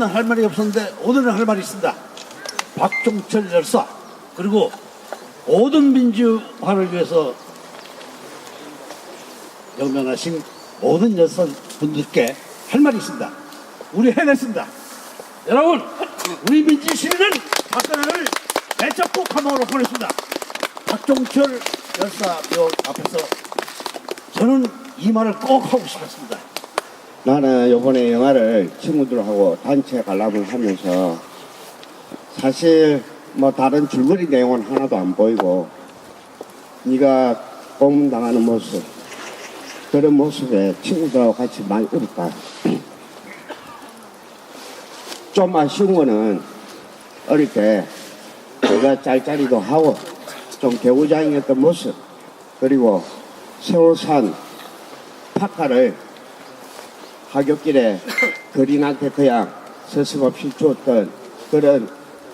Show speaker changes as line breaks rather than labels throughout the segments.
할 말이 없었는데 오늘은 할 말이 있습니다. 박종철 열사 그리고 모든 민주화를 위해서 영면하신 모든 여성분들께 할 말이 있습니다. 우리 해냈습니다. 여러분, 우리 민주 시민은 박근혜를 내적고 감옥으로 보냈습니다. 박종철 열사 묘 앞에서 저는 이 말을 꼭 하고 싶었습니다.
나는 요번에 영화를 친구들하고 단체 관람을 하면서 사실 뭐 다른 줄거리 내용은 하나도 안 보이고 네가 고문당하는 모습 그런 모습에 친구들하고 같이 많이 울었다. 좀 아쉬운 거는 어릴 때 내가 짤짤이도 하고 좀 개구장이었던 모습 그리고 세월산 파카를 하굣길에 거린한테 그냥 서슴없이 주었던 그런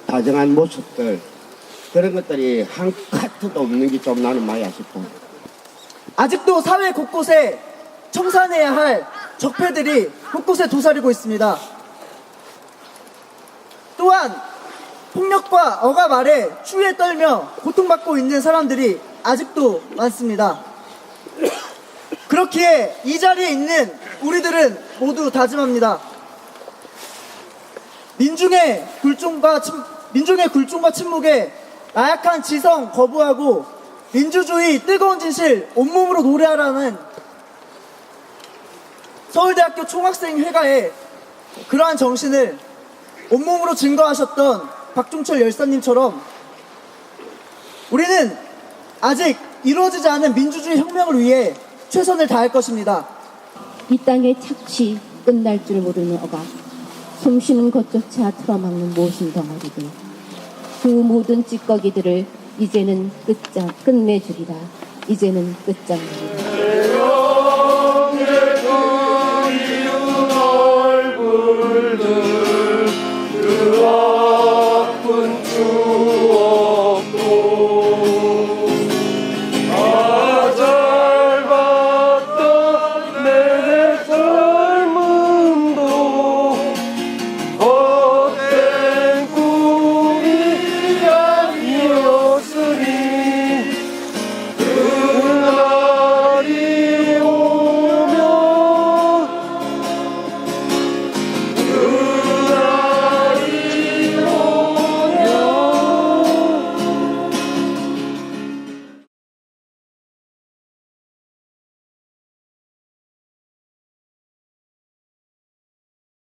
다정한 모습들 그런 것들이 한 카트도 없는 게 좀 나는 많이 아쉽다.
아직도 사회 곳곳에 청산해야 할 적폐들이 곳곳에 도사리고 있습니다. 또한 폭력과 억압 아래 추위에 떨며 고통받고 있는 사람들이 아직도 많습니다. 그렇기에 이 자리에 있는 우리들은 모두 다짐합니다. 민중의 굴종과 침, 민중의 굴종과 침묵에 나약한 지성 거부하고 민주주의 뜨거운 진실 온몸으로 노래하라는 서울대학교 총학생회가의 그러한 정신을 온몸으로 증거하셨던 박종철 열사님처럼 우리는 아직 이루어지지 않은 민주주의 혁명을 위해 최선을 다할 것입니다.
이 땅의 착취 끝날 줄 모르는 어가 숨쉬는 것조차 틀어막는 모순 덩어리들. 그 모든 찌꺼기들을 이제는 끝장 끝내주리라. 이제는 끝장내리라 그 아픈 주